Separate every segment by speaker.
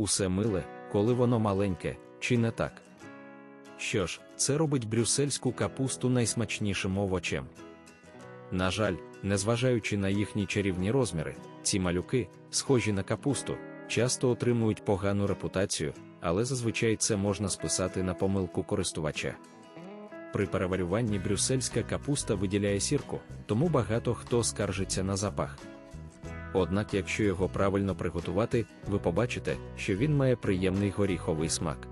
Speaker 1: усе миле, коли воно маленьке, чи не так? Що ж, це робить брюссельську капусту найсмачнішим овочем. На жаль, незважаючи на їхні чарівні розміри, ці малюки, схожі на капусту, часто отримують погану репутацію, але зазвичай це можна списати на помилку користувача. При переварюванні брюссельська капуста виділяє сірку, тому багато хто скаржиться на запах. Однак, якщо його правильно приготувати, ви побачите, що він має приємний горіховий смак.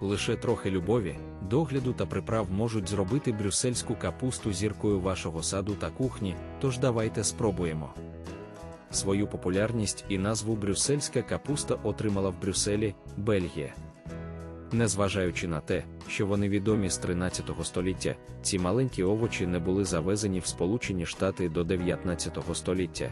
Speaker 1: Лише трохи любові, догляду та приправ можуть зробити брюссельську капусту зіркою вашого саду та кухні, тож давайте спробуємо. Свою популярність і назву брюссельська капуста отримала в Брюсселі, Бельгія. Незважаючи на те, що вони відомі з 13 століття, ці маленькі овочі не були завезені в Сполучені Штати до 19 століття.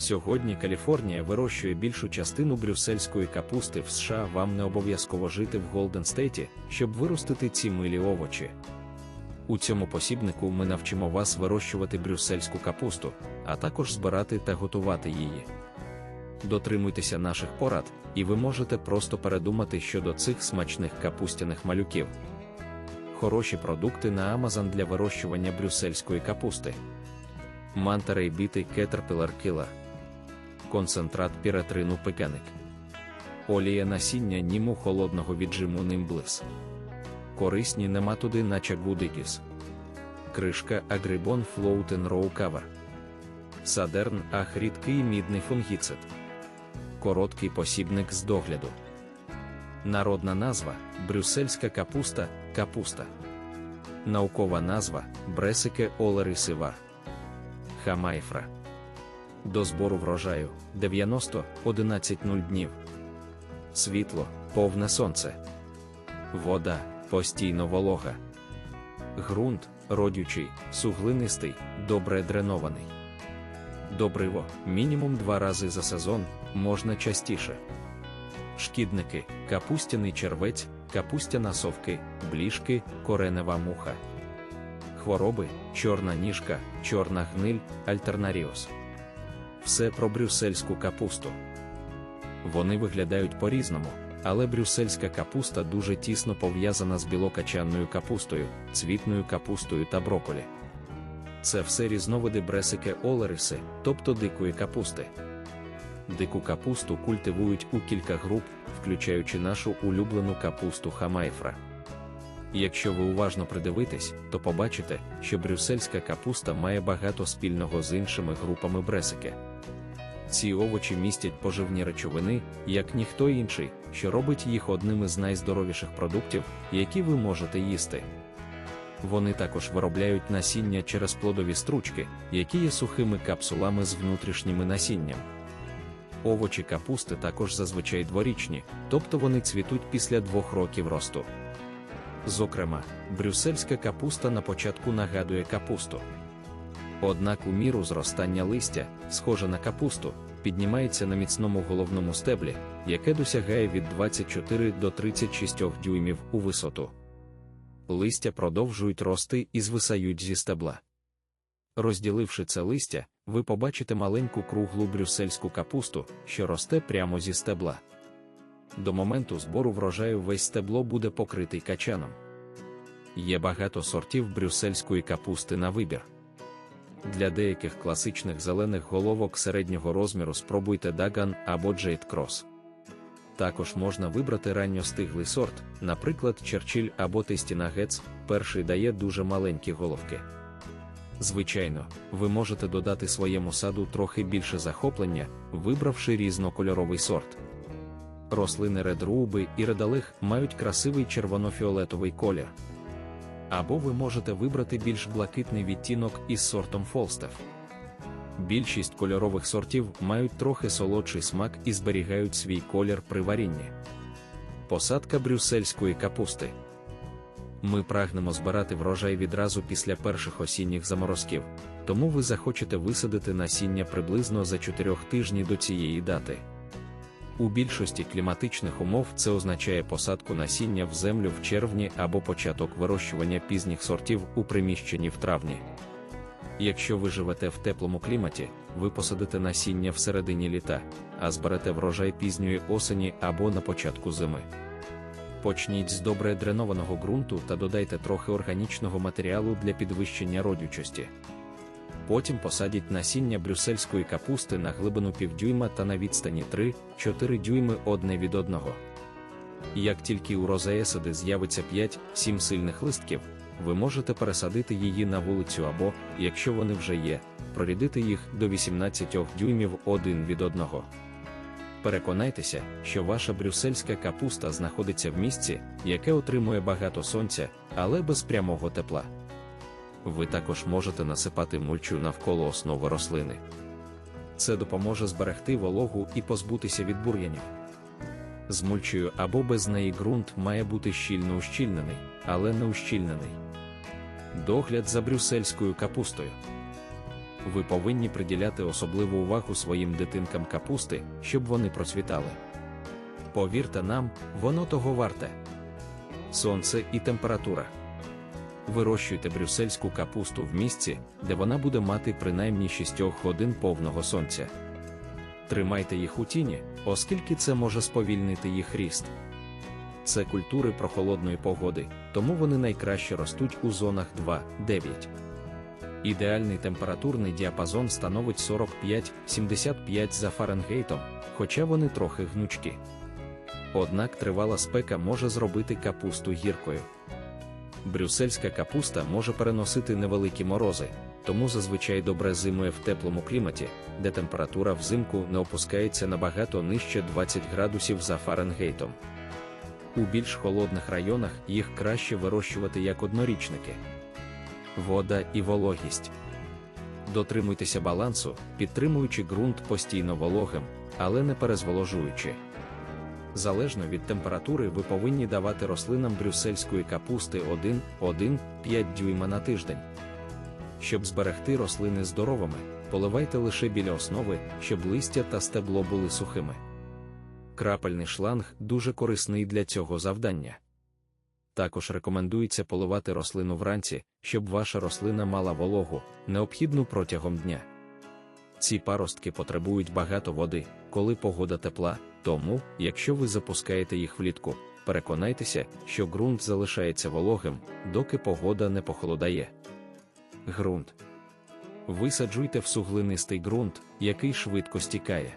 Speaker 1: Сьогодні Каліфорнія вирощує більшу частину брюссельської капусти в США. Вам не обов'язково жити в Голден Стейті, щоб виростити ці милі овочі. У цьому посібнику ми навчимо вас вирощувати брюссельську капусту, а також збирати та готувати її. Дотримуйтеся наших порад, і ви можете просто передумати щодо цих смачних капустяних малюків. Хороші продукти на Amazon для вирощування брюссельської капусти. Манта бітий Caterpillar Killer. Концентрат піретрину пеканик. Олія насіння німу холодного віджиму нимблис. Корисні нематоди на чагудикіс. Кришка Агрибон Флоутен Роу Кавер. Садерн Ах рідкий мідний фунгіцид. Короткий посібник з догляду. Народна назва брюссельська капуста, капуста. Наукова назва Бресике Олерисива. Хамайфра. До збору врожаю 90-11 днів. Світло, повне сонце. Вода постійно волога. Грунт родючий, суглинистий, добре дренований. Добриво мінімум два рази за сезон, можна частіше. Шкідники, капустяний червець, капустяна совки, бліжки, коренева муха. Хвороби, чорна ніжка, чорна гниль, альтернаріоз. Все про брюссельську капусту. Вони виглядають по-різному, але брюссельська капуста дуже тісно пов'язана з білокачанною капустою, цвітною капустою та броколі. Це все різновиди бресики олериси, тобто дикої капусти. Дику капусту культивують у кілька груп, включаючи нашу улюблену капусту хамайфра. Якщо ви уважно придивитесь, то побачите, що брюссельська капуста має багато спільного з іншими групами бресики. Ці овочі містять поживні речовини, як ніхто інший, що робить їх одним із найздоровіших продуктів, які ви можете їсти. Вони також виробляють насіння через плодові стручки, які є сухими капсулами з внутрішніми насінням. Овочі капусти також зазвичай дворічні, тобто вони цвітуть після двох років росту. Зокрема, брюссельська капуста на початку нагадує капусту. Однак у міру зростання листя, схоже на капусту, піднімається на міцному головному стеблі, яке досягає від 24 до 36 дюймів у висоту. Листя продовжують рости і звисають зі стебла. Розділивши це листя, ви побачите маленьку круглу брюссельську капусту, що росте прямо зі стебла. До моменту збору врожаю весь стебло буде покритий качаном. Є багато сортів брюссельської капусти на вибір. Для деяких класичних зелених головок середнього розміру спробуйте Даган або Джейд Крос. Також можна вибрати ранньостиглий сорт, наприклад, Черчилль або Тестінагец, перший дає дуже маленькі головки. Звичайно, ви можете додати своєму саду трохи більше захоплення, вибравши різнокольоровий сорт. Рослини редруби і редалих мають красивий червоно-фіолетовий колір. Або ви можете вибрати більш блакитний відтінок із сортом Фолстеф. Більшість кольорових сортів мають трохи солодший смак і зберігають свій колір при варінні. Посадка брюссельської капусти. Ми прагнемо збирати врожай відразу після перших осінніх заморозків, тому ви захочете висадити насіння приблизно за 4 тижні до цієї дати. У більшості кліматичних умов це означає посадку насіння в землю в червні або початок вирощування пізніх сортів у приміщенні в травні. Якщо ви живете в теплому кліматі, ви посадите насіння в середині літа, а зберете врожай пізньої осені або на початку зими. Почніть з добре дренованого ґрунту та додайте трохи органічного матеріалу для підвищення родючості. Потім посадіть насіння брюссельської капусти на глибину півдюйма та на відстані 3-4 дюйми одне від одного. Як тільки у розеесиди з'явиться 5-7 сильних листків, ви можете пересадити її на вулицю або, якщо вони вже є, прорідити їх до 18 дюймів один від одного. Переконайтеся, що ваша брюссельська капуста знаходиться в місці, яке отримує багато сонця, але без прямого тепла. Ви також можете насипати мульчу навколо основи рослини. Це допоможе зберегти вологу і позбутися від бур'янів. З мульчею або без неї ґрунт має бути щільно ущільнений, але не ущільнений. Догляд за брюссельською капустою. Ви повинні приділяти особливу увагу своїм дитинкам капусти, щоб вони процвітали. Повірте нам, воно того варте. Сонце і температура. Вирощуйте брюссельську капусту в місці, де вона буде мати принаймні 6 годин повного сонця. Тримайте їх у тіні, оскільки це може сповільнити їх ріст. Це культури прохолодної погоди, тому вони найкраще ростуть у зонах 2-9. Ідеальний температурний діапазон становить 45-75 за Фаренгейтом, хоча вони трохи гнучкі. Однак тривала спека може зробити капусту гіркою. Брюссельська капуста може переносити невеликі морози, тому зазвичай добре зимує в теплому кліматі, де температура взимку не опускається набагато нижче 20 градусів за Фаренгейтом. У більш холодних районах їх краще вирощувати як однорічники. Вода і вологість. Дотримуйтеся балансу, підтримуючи ґрунт постійно вологим, але не перезволожуючи. Залежно від температури, ви повинні давати рослинам брюссельської капусти 1-1-5 дюйма на тиждень. Щоб зберегти рослини здоровими, поливайте лише біля основи, щоб листя та стебло були сухими. Крапельний шланг дуже корисний для цього завдання. Також рекомендується поливати рослину вранці, щоб ваша рослина мала вологу, необхідну протягом дня. Ці паростки потребують багато води, коли погода тепла, тому, якщо ви запускаєте їх влітку, переконайтеся, що ґрунт залишається вологим, доки погода не похолодає. Ґрунт. Висаджуйте в суглинистий ґрунт, який швидко стікає.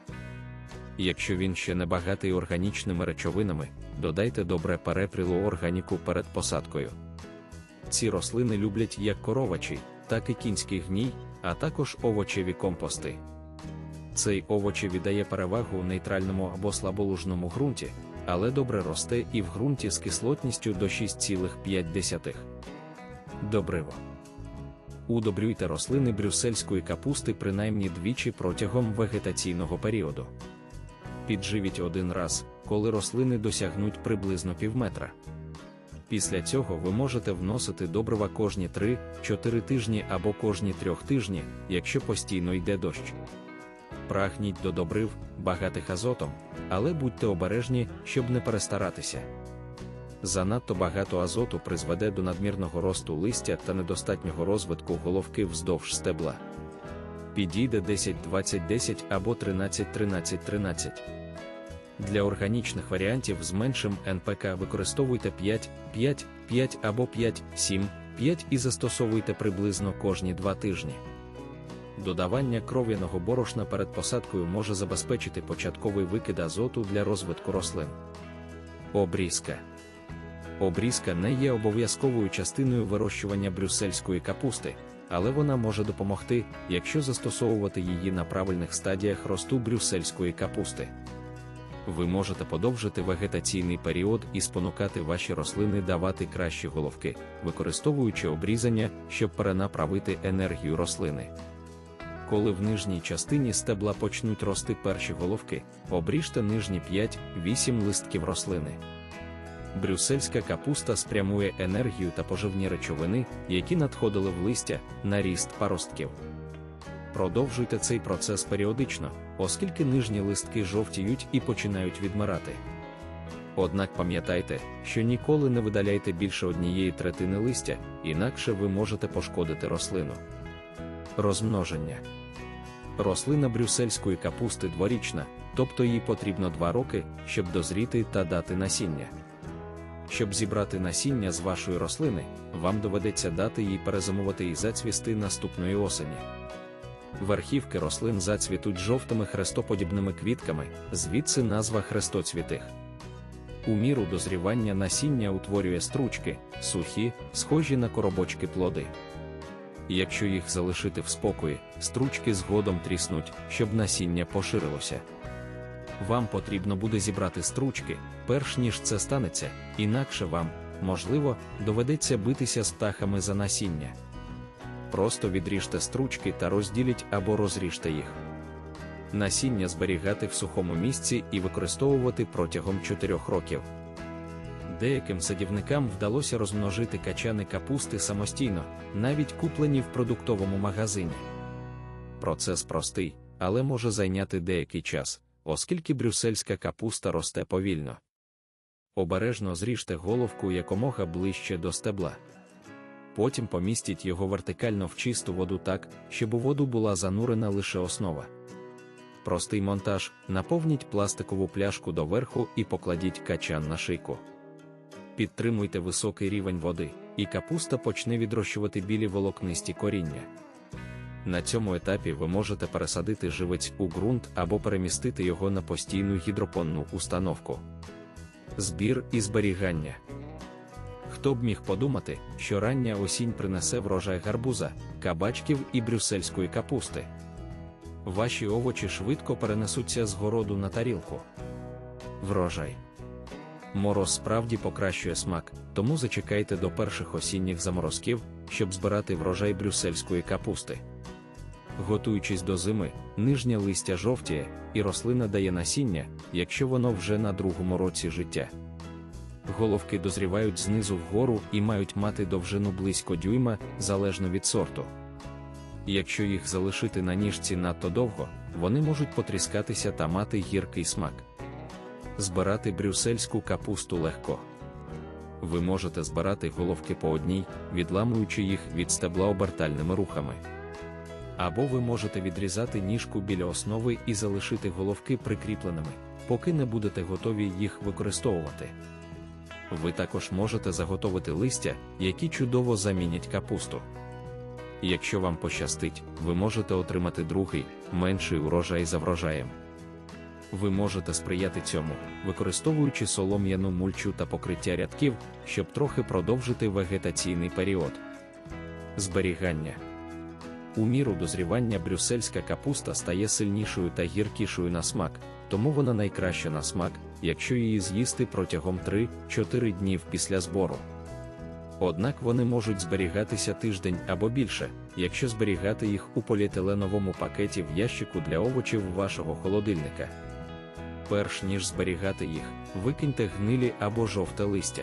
Speaker 1: Якщо він ще не багатий органічними речовинами, додайте добре перепрілу органіку перед посадкою. Ці рослини люблять як коровачий, так і кінський гній, а також овочеві компости. Цей овочеві дає перевагу нейтральному або слаболужному ґрунті, але добре росте і в ґрунті з кислотністю до 6,5. Добриво. Удобрюйте рослини брюссельської капусти принаймні двічі протягом вегетаційного періоду. Підживіть один раз, коли рослини досягнуть приблизно півметра. Після цього ви можете вносити добрива кожні 3-4 тижні або кожні 3 тижні, якщо постійно йде дощ. Прагніть до добрив, багатих азотом, але будьте обережні, щоб не перестаратися. Занадто багато азоту призведе до надмірного росту листя та недостатнього розвитку головки вздовж стебла. Підійде 10-20-10 або 13-13-13. Для органічних варіантів з меншим НПК використовуйте 5, 5, 5 або 5, 7, 5 і застосовуйте приблизно кожні 2 тижні. Додавання кров'яного борошна перед посадкою може забезпечити початковий викид азоту для розвитку рослин. Обрізка. Обрізка не є обов'язковою частиною вирощування брюссельської капусти, але вона може допомогти, якщо застосовувати її на правильних стадіях росту брюссельської капусти. Ви можете подовжити вегетаційний період і спонукати ваші рослини давати кращі головки, використовуючи обрізання, щоб перенаправити енергію рослини. Коли в нижній частині стебла почнуть рости перші головки, обріжте нижні 5-8 листків рослини. Брюссельська капуста спрямує енергію та поживні речовини, які надходили в листя, на ріст паростків. Продовжуйте цей процес періодично, оскільки нижні листки жовтіють і починають відмирати. Однак пам'ятайте, що ніколи не видаляйте більше однієї третини листя, інакше ви можете пошкодити рослину. Розмноження. Рослина брюссельської капусти дворічна, тобто їй потрібно 2 роки, щоб дозріти та дати насіння. Щоб зібрати насіння з вашої рослини, вам доведеться дати їй перезимувати і зацвісти наступної осені. Верхівки рослин зацвітуть жовтими хрестоподібними квітками, звідси назва хрестоцвітих. У міру дозрівання насіння утворює стручки, сухі, схожі на коробочки плоди. Якщо їх залишити в спокої, стручки згодом тріснуть, щоб насіння поширилося. Вам потрібно буде зібрати стручки, перш ніж це станеться, інакше вам, можливо, доведеться битися з птахами за насіння. Просто відріжте стручки та розділіть або розріжте їх. Насіння зберігати в сухому місці і використовувати протягом 4 років. Деяким садівникам вдалося розмножити качани капусти самостійно, навіть куплені в продуктовому магазині. Процес простий, але може зайняти деякий час, оскільки брюссельська капуста росте повільно. Обережно зріжте головку якомога ближче до стебла. Потім помістіть його вертикально в чисту воду так, щоб у воду була занурена лише основа. Простий монтаж, наповніть пластикову пляшку доверху і покладіть качан на шийку. Підтримуйте високий рівень води, і капуста почне відрощувати білі волокнисті коріння. На цьому етапі ви можете пересадити живець у ґрунт або перемістити його на постійну гідропонну установку. Збір і зберігання. Хто б міг подумати, що рання осінь принесе врожай гарбуза, кабачків і брюссельської капусти. Ваші овочі швидко перенесуться з городу на тарілку. Врожай. Мороз справді покращує смак, тому зачекайте до перших осінніх заморозків, щоб збирати врожай брюссельської капусти. Готуючись до зими, нижнє листя жовтіє, і рослина дає насіння, якщо воно вже на другому році життя. Головки дозрівають знизу вгору і мають мати довжину близько дюйма, залежно від сорту. Якщо їх залишити на ніжці надто довго, вони можуть потріскатися та мати гіркий смак. Збирати брюссельську капусту легко. Ви можете збирати головки по одній, відламуючи їх від стебла обертальними рухами. Або ви можете відрізати ніжку біля основи і залишити головки прикріпленими, поки не будете готові їх використовувати. Ви також можете заготовити листя, які чудово замінять капусту. Якщо вам пощастить, ви можете отримати другий, менший урожай за врожаєм. Ви можете сприяти цьому, використовуючи солом'яну мульчу та покриття рядків, щоб трохи продовжити вегетаційний період. Зберігання у міру дозрівання брюссельська капуста стає сильнішою та гіркішою на смак, тому вона найкраща на смак, якщо її з'їсти протягом 3-4 днів після збору. Однак вони можуть зберігатися тиждень або більше, якщо зберігати їх у поліетиленовому пакеті в ящику для овочів вашого холодильника. Перш ніж зберігати їх, викиньте гнилі або жовте листя.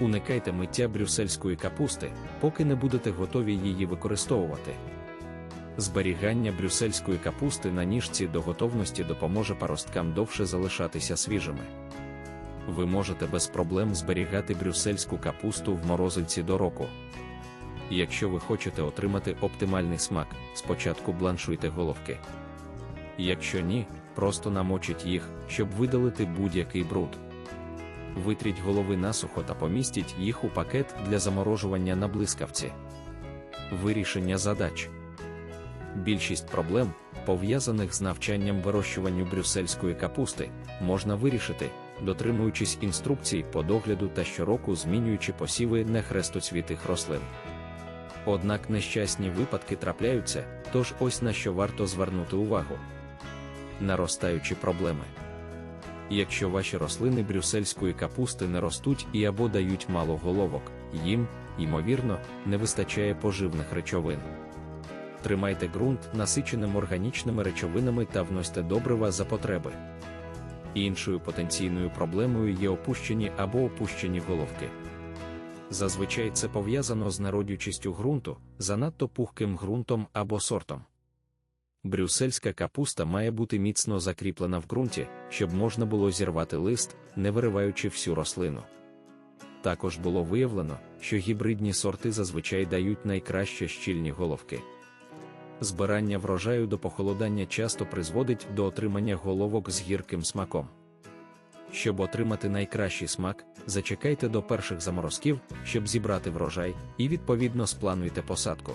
Speaker 1: Уникайте миття брюссельської капусти, поки не будете готові її використовувати. Зберігання брюссельської капусти на ніжці до готовності допоможе паросткам довше залишатися свіжими. Ви можете без проблем зберігати брюссельську капусту в морозильці до року. Якщо ви хочете отримати оптимальний смак, спочатку бланшуйте головки. Якщо ні, просто намочіть їх, щоб видалити будь-який бруд. Витріть голови насухо та помістіть їх у пакет для заморожування на блискавці. Вирішення задач. Більшість проблем, пов'язаних з навчанням вирощуванню брюссельської капусти, можна вирішити, дотримуючись інструкцій по догляду та щороку змінюючи посіви нехрестоцвітих рослин. Однак нещасні випадки трапляються, тож ось на що варто звернути увагу. Наростаючі проблеми. Якщо ваші рослини брюссельської капусти не ростуть і або дають мало головок, їм, ймовірно, не вистачає поживних речовин. Тримайте ґрунт насиченим органічними речовинами та вносьте добрива за потреби. Іншою потенційною проблемою є опущені або опущені головки. Зазвичай це пов'язано з народючістю ґрунту, занадто пухким ґрунтом або сортом. Брюссельська капуста має бути міцно закріплена в ґрунті, щоб можна було зірвати лист, не вириваючи всю рослину. Також було виявлено, що гібридні сорти зазвичай дають найкраще щільні головки. збирання врожаю до похолодання часто призводить до отримання головок з гірким смаком. Щоб отримати найкращий смак, зачекайте до перших заморозків, щоб зібрати врожай, і відповідно сплануйте посадку.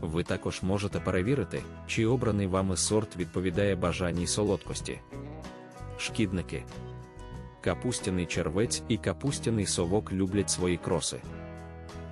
Speaker 1: Ви також можете перевірити, чи обраний вами сорт відповідає бажаній солодкості. Шкідники. Капустяний червець і капустяний совок люблять свої кроси.